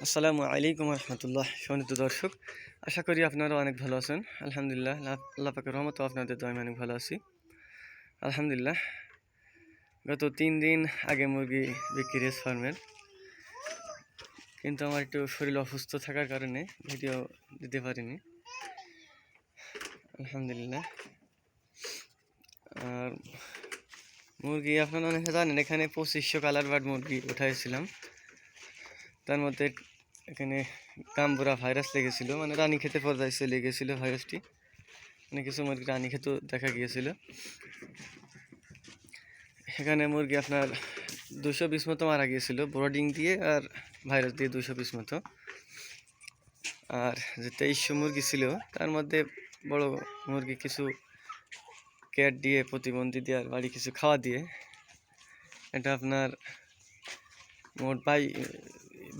আসসালামু আলাইকুম রহমতুল্লাহ সনিত দর্শক, আশা করি আপনারা অনেক ভালো আছেন। আলহামদুলিল্লাহ, আল্লাহ- পাকের রহমত আপনাদের তো আমি অনেক ভালো আছি। আলহামদুলিল্লাহ, গত তিন দিন আগে মুরগি বিক্রি ফার্মের। কিন্তু আমার একটু শরীর অসুস্থ থাকার কারণে ভিডিও দিতে পারিনি। আলহামদুলিল্লাহ। আর মুরগি আপনারা অনেকে জানেন, এখানে পঁচিশশো কালার বার্ড মুরগি উঠাইছিলাম। তার মধ্যে এখানে কামবুরা ভাইরাস লেগেছিলো মানে রানী খেতে পর্যায়ে চলে গেছিল ভাইরাসটি। মানে কিছু মুরগি রানী খেতেও দেখা গিয়েছিল। এখানে মুরগি আপনার দুশো পিস মতো মারা গিয়েছিল ব্রডিং দিয়ে আর ভাইরাস দিয়ে দুশো পিস মতো। আর যে তেইশশো মুরগি ছিল, তার মধ্যে বড় মুরগি কিছু ক্যাট দিয়ে, প্রতিবন্ধী দিয়ে আর বাড়ি কিছু খাওয়া দিয়ে, এটা আপনার মোট বাই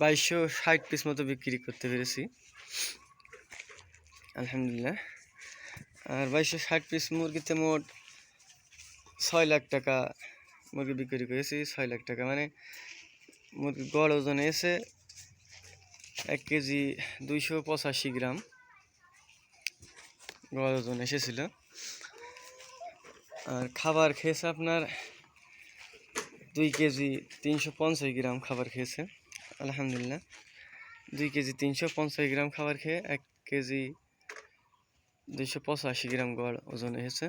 বাইশশো ষাট পিস মতো বিক্রি করতে পেরেছি। আলহামদুলিল্লাহ। আর বাইশশো ষাট পিস মুরগিতে মোট ছয় লাখ টাকা মুরগি বিক্রি করেছি, ছয় লাখ টাকা। মানে মুরগি গড় ওজনে এসে এক কেজি দুইশো পঁচাশি গ্রাম গড় ওজন এসেছিল। আর খাবার খেয়েছে আপনার দুই কেজি তিনশো পঞ্চাশ গ্রাম খাবার খেয়েছে। আলহামদুলিল্লাহ। দুই কেজি তিনশো পঞ্চাশ গ্রাম খাবার খেয়ে এক কেজি দুইশো পঁচাশি গ্রাম গড় ওজন এসেছে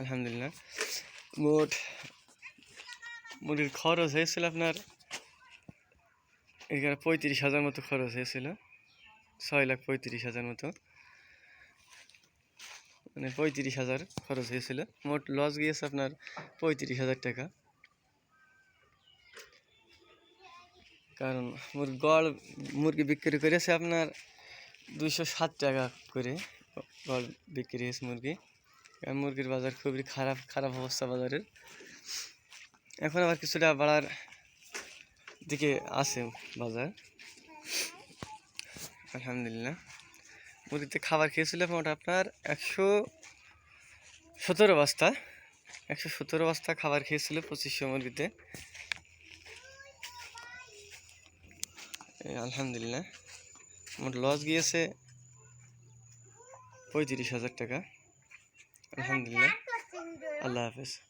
আলহামদুলিল্লাহ। মোট মুরগির খরচ হয়েছিল আপনার এখানে পঁয়ত্রিশ হাজার মতো খরচ হয়েছিল। ছয় লাখ পঁয়ত্রিশ হাজার মতো। মানে পঁয়ত্রিশ হাজার খরচ হয়েছিল। মোট লস গিয়েছে আপনার পঁয়ত্রিশ হাজার টাকা। কারণ মুরগি গড়, মুরগি বিক্রি করেছে আপনার দুইশো ষাট টাকা করে গড় বিক্রি হয়েছে মুরগি। মুরগির বাজার খুবই খারাপ খারাপ অবস্থা বাজারের। এখন আবার কিছুটা বাড়ার দিকে আছে বাজার। আলহামদুলিল্লাহ। মুরগিতে খাবার খেয়েছিল মোট আপনার একশো সতেরো বস্তা। একশো সতেরো বস্তা খাবার খেয়েছিল পঁচিশশো মুরগিতে। আলহামদুলিল্লাহ। আমার লস গিয়েছে পঁয়ত্রিশ হাজার টাকা। আলহামদুলিল্লাহ। আল্লাহ হাফেজ।